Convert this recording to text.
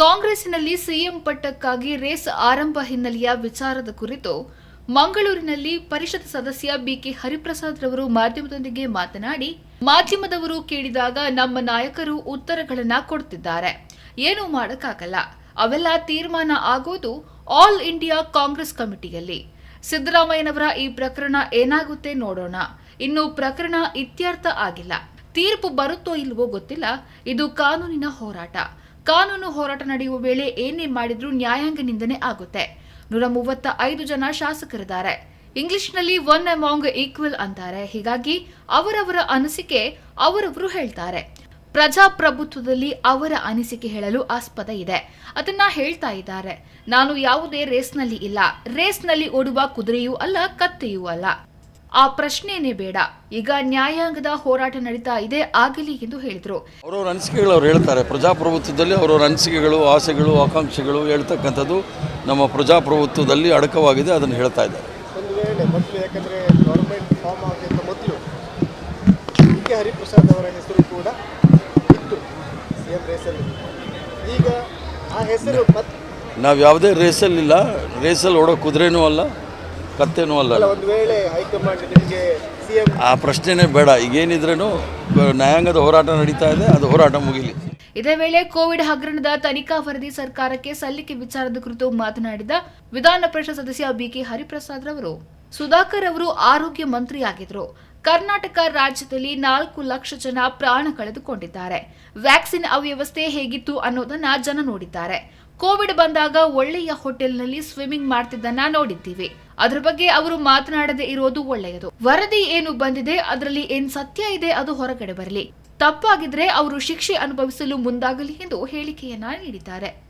ಕಾಂಗ್ರೆಸ್ಸಿನಲ್ಲಿ CM ಪಟ್ಟಕ್ಕಾಗಿ race ಆರಂಭ ಹಿನ್ನೆಲೆಯ ವಿಚಾರದ ಕುರಿತು ಮಂಗಳೂರಿನಲ್ಲಿ ಪರಿಷತ್ ಸದಸ್ಯ ಬಿಕೆ ಹರಿಪ್ರಸಾದ್ ರವರು ಮಾಧ್ಯಮದೊಂದಿಗೆ ಮಾತನಾಡಿ, ಮಾಧ್ಯಮದವರು ಕೇಳಿದಾಗ ನಮ್ಮ ನಾಯಕರು ಉತ್ತರಗಳನ್ನ ಕೊಡ್ತಿದ್ದಾರೆ. ಏನು ಮಾಡಕ್ಕಾಗಲ್ಲ. ಅವೆಲ್ಲ ತೀರ್ಮಾನ ಆಗೋದು ಆಲ್ ಇಂಡಿಯಾ ಕಾಂಗ್ರೆಸ್ ಕಮಿಟಿಯಲ್ಲಿ. ಸಿದ್ದರಾಮಯ್ಯನವರ ಈ ಪ್ರಕರಣ ಏನಾಗುತ್ತೆ ನೋಡೋಣ. ಇನ್ನು ಪ್ರಕರಣ ಇತ್ಯರ್ಥ ಆಗಿಲ್ಲ. ತೀರ್ಪು ಬರುತ್ತೋ ಇಲ್ವೋ ಗೊತ್ತಿಲ್ಲ. ಇದು ಕಾನೂನಿನ ಹೋರಾಟ. ಕಾನೂನು ಹೋರಾಟ ನಡೆಯುವ ವೇಳೆ ಏನೇ ಮಾಡಿದ್ರೂ ನ್ಯಾಯಾಂಗ ನಿಂದನೆ ಆಗುತ್ತೆ. ನೂರ ಮೂವತ್ತ ಐದು ಜನ ಶಾಸಕರಿದ್ದಾರೆ. ಇಂಗ್ಲಿಷ್ನಲ್ಲಿ ಒನ್ ಅಮಾಂಗ್ ಈಕ್ವಲ್ ಅಂತಾರೆ. ಹೀಗಾಗಿ ಅವರವರ ಅನಿಸಿಕೆ ಅವರವರು ಹೇಳ್ತಾರೆ. ಪ್ರಜಾಪ್ರಭುತ್ವದಲ್ಲಿ ಅವರ ಅನಿಸಿಕೆ ಹೇಳಲು ಆಸ್ಪದ ಇದೆ. ಅದನ್ನ ಹೇಳ್ತಾ ಇದ್ದಾರೆ. ನಾನು ಯಾವುದೇ ರೇಸ್ನಲ್ಲಿ ಇಲ್ಲ. ರೇಸ್ನಲ್ಲಿ ಓಡುವ ಕುದುರೆಯೂ ಅಲ್ಲ, ಕತ್ತೆಯೂ ಅಲ್ಲ. ಆ ಪ್ರಶ್ನೆನೇ ಬೇಡ. ಈಗ ನ್ಯಾಯಾಂಗದ ಹೋರಾಟ ನಡೀತಾ ಇದೆ ಆಗಲಿ ಎಂದು ಹೇಳಿದರು. ಅವರವ್ರ ಅನಿಸಿಕೆಗಳು ಅವ್ರು ಹೇಳ್ತಾರೆ. ಪ್ರಜಾಪ್ರಭುತ್ವದಲ್ಲಿ ಅವರವ್ರ ಅನಿಸಿಕೆಗಳು ಆಸೆಗಳು ಆಕಾಂಕ್ಷೆಗಳು ಹೇಳ್ತಕ್ಕಂಥದ್ದು ನಮ್ಮ ಪ್ರಜಾಪ್ರಭುತ್ವದಲ್ಲಿ ಅಡಕವಾಗಿದೆ ಅದನ್ನು ಹೇಳ್ತಾ ಇದ್ದಾರೆ. ಒಂದು ವೇಳೆ ಮೊದಲು ಯಾಕಂದರೆ ಗೌರ್ಮೆಂಟ್ ಫಾರ್ಮ್ ಆಗೋಕ್ಕಿಂತ ಮೊದಲು ಕೆ ಹರಿಪ್ರಸಾದ್ ಅವರ ಹೆಸರು ಕೂಡ ಇತ್ತು ಸಿ ಎಂ ರೇಸಲ್ಲಿ. ಈಗ ಆ ಹೆಸರು ಮತ್ತೆ ನಾವು ಯಾವುದೇ ರೇಸಲ್ಲಿಲ್ಲ. ರೇಸಲ್ಲಿ ಓಡೋ ಕುದುರೆನೂ ಅಲ್ಲ. ಕತ್ತೆನೂ ಅಲ್ಲ. ಅಲ್ಲ ಒಂದು ವೇಳೆ ಹೈಕಮಾಂಡ್ ನಿಮಗೆ ಸಿ ಎಂ ಆ ಪ್ರಶ್ನೆನೇ ಬೇಡ. ಈಗೇನಿದ್ರೂ ನ್ಯಾಯಾಂಗದ ಹೋರಾಟ ನಡೀತಾ ಇದೆ ಅದು ಹೋರಾಟ ಮುಗಿಲಿ. ಇದೇ ವೇಳೆ ಕೋವಿಡ್ ಹಗರಣದ ತನಿಖಾ ವರದಿ ಸರ್ಕಾರಕ್ಕೆ ಸಲ್ಲಿಕೆ ವಿಚಾರದ ಕುರಿತು ಮಾತನಾಡಿದ ವಿಧಾನ ಪರಿಷತ್ ಸದಸ್ಯ ಬಿಕೆ ಹರಿಪ್ರಸಾದ್ ರವರು. ಸುಧಾಕರ್ ಅವರು ಆರೋಗ್ಯ ಮಂತ್ರಿಯಾಗಿದ್ರು. ಕರ್ನಾಟಕ ರಾಜ್ಯದಲ್ಲಿ ನಾಲ್ಕು ಲಕ್ಷ ಜನ ಪ್ರಾಣ ಕಳೆದುಕೊಂಡಿದ್ದಾರೆ. ವ್ಯಾಕ್ಸಿನ್ ಅವ್ಯವಸ್ಥೆ ಹೇಗಿತ್ತು ಅನ್ನೋದನ್ನ ಜನ ನೋಡಿದ್ದಾರೆ. ಕೋವಿಡ್ ಬಂದಾಗ ಒಳ್ಳೆಯ ಹೋಟೆಲ್ನಲ್ಲಿ ಸ್ವಿಮ್ಮಿಂಗ್ ಮಾಡ್ತಿದ್ದನ್ನ ನೋಡಿದ್ದೀವಿ. ಅದರ ಬಗ್ಗೆ ಅವರು ಮಾತನಾಡದೆ ಇರೋದು ಒಳ್ಳೆಯದು. ವರದಿ ಏನು ಬಂದಿದೆ, ಅದರಲ್ಲಿ ಏನ್ ಸತ್ಯ ಇದೆ ಅದು ಹೊರಗಡೆ ಬರಲಿ. ತಪ್ಪಾಗಿದ್ರೆ ಅವರು ಶಿಕ್ಷೆ ಅನುಭವಿಸಲು ಮುಂದಾಗಲಿ ಎಂದು ಹೇಳಿಕೆಯನ್ನ ನೀಡಿದ್ದಾರೆ.